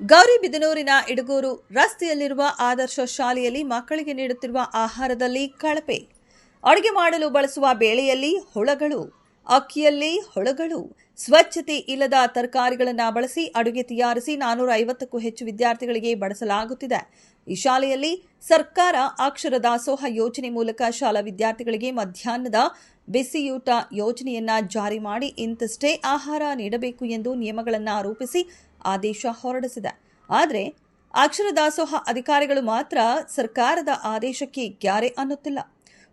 ಗೌರಿಬಿದನೂರಿನ ಇಡಗೂರು ರಸ್ತೆಯಲ್ಲಿರುವ ಆದರ್ಶ ಶಾಲೆಯಲ್ಲಿ ಮಕ್ಕಳಿಗೆ ನೀಡುತ್ತಿರುವ ಆಹಾರದಲ್ಲಿ ಕಳಪೆ. ಅಡುಗೆ ಮಾಡಲು ಬಳಸುವ ಬೇಳೆಯಲ್ಲಿ ಹುಳಗಳು, ಅಕ್ಕಿಯಲ್ಲಿ ಹುಳಗಳು, ಸ್ವಚ್ಛತೆ ಇಲ್ಲದ ತರಕಾರಿಗಳನ್ನು ಬಳಸಿ ಅಡುಗೆ ತಯಾರಿಸಿ ನಾನೂರ ಐವತ್ತಕ್ಕೂ ಹೆಚ್ಚು ವಿದ್ಯಾರ್ಥಿಗಳಿಗೆ ಬಳಸಲಾಗುತ್ತಿದೆ. ಈ ಶಾಲೆಯಲ್ಲಿ ಸರ್ಕಾರ ಅಕ್ಷರ ದಾಸೋಹ ಯೋಜನೆ ಮೂಲಕ ಶಾಲಾ ವಿದ್ಯಾರ್ಥಿಗಳಿಗೆ ಮಧ್ಯಾಹ್ನದ ಬಿಸಿಯೂಟ ಯೋಜನೆಯನ್ನ ಜಾರಿ ಮಾಡಿ ಇಂತಷ್ಟೇ ಆಹಾರ ನೀಡಬೇಕು ಎಂದು ನಿಯಮಗಳನ್ನು ರೂಪಿಸಿ ಆದೇಶ ಹೊರಡಿಸಿದೆ. ಆದರೆ ಅಕ್ಷರ ದಾಸೋಹ ಅಧಿಕಾರಿಗಳು ಮಾತ್ರ ಸರ್ಕಾರದ ಆದೇಶಕ್ಕೆ ಗ್ಯಾರೆ ಅನ್ನುತ್ತಿಲ್ಲ.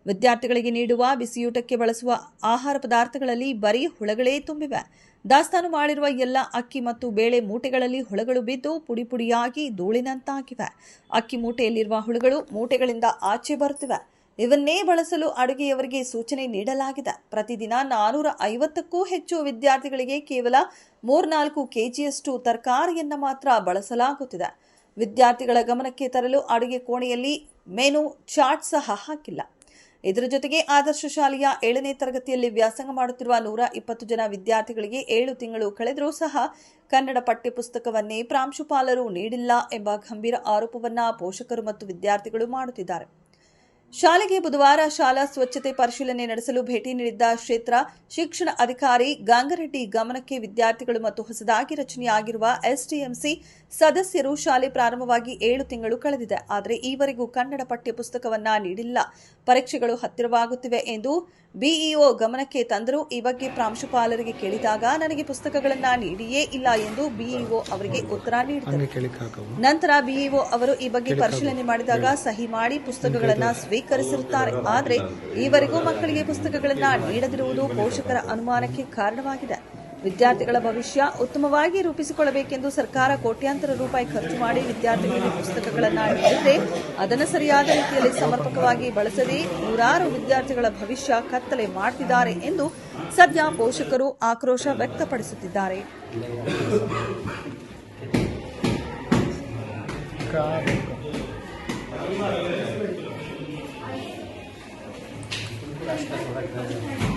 ವಿದ್ಯಾರ್ಥಿಗಳಿಗೆ ನೀಡುವ ಬಿಸಿಯೂಟಕ್ಕೆ ಬಳಸುವ ಆಹಾರ ಪದಾರ್ಥಗಳಲ್ಲಿ ಬರೀ ಹುಳಗಳೇ ತುಂಬಿವೆ. ದಾಸ್ತಾನು ಮಾಡಿರುವ ಎಲ್ಲ ಅಕ್ಕಿ ಮತ್ತು ಬೇಳೆ ಮೂಟೆಗಳಲ್ಲಿ ಹುಳಗಳು ಬಿದ್ದು ಪುಡಿ ಪುಡಿಯಾಗಿ ಧೂಳಿನಂತಾಗಿವೆ. ಅಕ್ಕಿ ಮೂಟೆಯಲ್ಲಿರುವ ಹುಳುಗಳು ಮೂಟೆಗಳಿಂದ ಆಚೆ ಬರುತ್ತಿವೆ. ಇವನ್ನೇ ಬಳಸಲು ಅಡುಗೆಯವರಿಗೆ ಸೂಚನೆ ನೀಡಲಾಗಿದೆ. ಪ್ರತಿದಿನ ನಾನೂರ ಐವತ್ತಕ್ಕೂ ಹೆಚ್ಚು ವಿದ್ಯಾರ್ಥಿಗಳಿಗೆ ಕೇವಲ ಮೂರ್ನಾಲ್ಕು ಕೆಜಿಯಷ್ಟು ತರಕಾರಿಯನ್ನು ಮಾತ್ರ ಬಳಸಲಾಗುತ್ತಿದೆ. ವಿದ್ಯಾರ್ಥಿಗಳ ಗಮನಕ್ಕೆ ತರಲು ಅಡುಗೆ ಕೋಣೆಯಲ್ಲಿ ಮೆನು, ಚಾಟ್ ಸಹ ಹಾಕಿಲ್ಲ. ಇದರ ಜೊತೆಗೆ ಆದರ್ಶ ಶಾಲೆಯ ಏಳನೇ ತರಗತಿಯಲ್ಲಿ ವ್ಯಾಸಂಗ ಮಾಡುತ್ತಿರುವ ನೂರ ಇಪ್ಪತ್ತು ಜನ ವಿದ್ಯಾರ್ಥಿಗಳಿಗೆ ಏಳು ತಿಂಗಳು ಕಳೆದರೂ ಸಹ ಕನ್ನಡ ಪಠ್ಯಪುಸ್ತಕವನ್ನೇ ಪ್ರಾಂಶುಪಾಲರು ನೀಡಿಲ್ಲ ಎಂಬ ಗಂಭೀರ ಆರೋಪವನ್ನು ಪೋಷಕರು ಮತ್ತು ವಿದ್ಯಾರ್ಥಿಗಳು ಮಾಡುತ್ತಿದ್ದಾರೆ. ಶಾಲೆಗೆ ಬುಧವಾರ ಶಾಲಾ ಸ್ವಚ್ಛತೆ ಪರಿಶೀಲನೆ ನಡೆಸಲು ಭೇಟಿ ನೀಡಿದ್ದ ಕ್ಷೇತ್ರ ಶಿಕ್ಷಣ ಅಧಿಕಾರಿ ಗಂಗರೆಡ್ಡಿ ಗಮನಕ್ಕೆ ವಿದ್ಯಾರ್ಥಿಗಳು ಮತ್ತು ಹೊಸದಾಗಿ ರಚನೆಯಾಗಿರುವ ಎಸ್ಡಿಎಂಸಿ ಸದಸ್ಯರು ಶಾಲೆ ಪ್ರಾರಂಭವಾಗಿ ಏಳು ತಿಂಗಳು ಕಳೆದಿದೆ. ಆದರೆ ಈವರೆಗೂ ಕನ್ನಡ ಪಠ್ಯಪುಸ್ತಕವನ್ನ ನೀಡಿಲ್ಲ. ಪರೀಕ್ಷೆಗಳು ಹತ್ತಿರವಾಗುತ್ತಿವೆ ಎಂದು ಬಿಇಒ ಗಮನಕ್ಕೆ ತಂದರೂ ಈ ಬಗ್ಗೆ ಪ್ರಾಂಶುಪಾಲರಿಗೆ ಕೇಳಿದಾಗ ನನಗೆ ಪುಸ್ತಕಗಳನ್ನ ನೀಡಿಯೇ ಇಲ್ಲ ಎಂದು ಬಿಇಒ ಅವರಿಗೆ ಉತ್ತರ ನೀಡಿದರು. ನಂತರ ಬಿಇಒ ಅವರು ಈ ಬಗ್ಗೆ ಪರಿಶೀಲನೆ ಮಾಡಿದಾಗ ಸಹಿ ಮಾಡಿ ಪುಸ್ತಕಗಳನ್ನ ಸ್ವೀಕರಿಸಿರುತ್ತಾರೆ. ಆದರೆ ಈವರೆಗೂ ಮಕ್ಕಳಿಗೆ ಪುಸ್ತಕಗಳನ್ನು ನೀಡದಿರುವುದು ಪೋಷಕರ ಅನುಮಾನಕ್ಕೆ ಕಾರಣವಾಗಿದೆ. ವಿದ್ಯಾರ್ಥಿಗಳ ಭವಿಷ್ಯ ಉತ್ತಮವಾಗಿ ರೂಪಿಸಿಕೊಳ್ಳಬೇಕೆಂದು ಸರ್ಕಾರ ಕೋಟ್ಯಾಂತರ ರೂಪಾಯಿ ಖರ್ಚು ಮಾಡಿ ವಿದ್ಯಾರ್ಥಿಗಳಿಗೆ ಪುಸ್ತಕಗಳನ್ನು ನೀಡಿದರೆ ಅದನ್ನು ಸರಿಯಾದ ರೀತಿಯಲ್ಲಿ ಸಮರ್ಪಕವಾಗಿ ಬಳಸದೆ ನೂರಾರು ವಿದ್ಯಾರ್ಥಿಗಳ ಭವಿಷ್ಯ ಕತ್ತಲೆ ಮಾಡುತ್ತಿದ್ದಾರೆ ಎಂದು ಸದ್ಯ ಪೋಷಕರು ಆಕ್ರೋಶ ವ್ಯಕ್ತಪಡಿಸುತ್ತಿದ್ದಾರೆ. like that.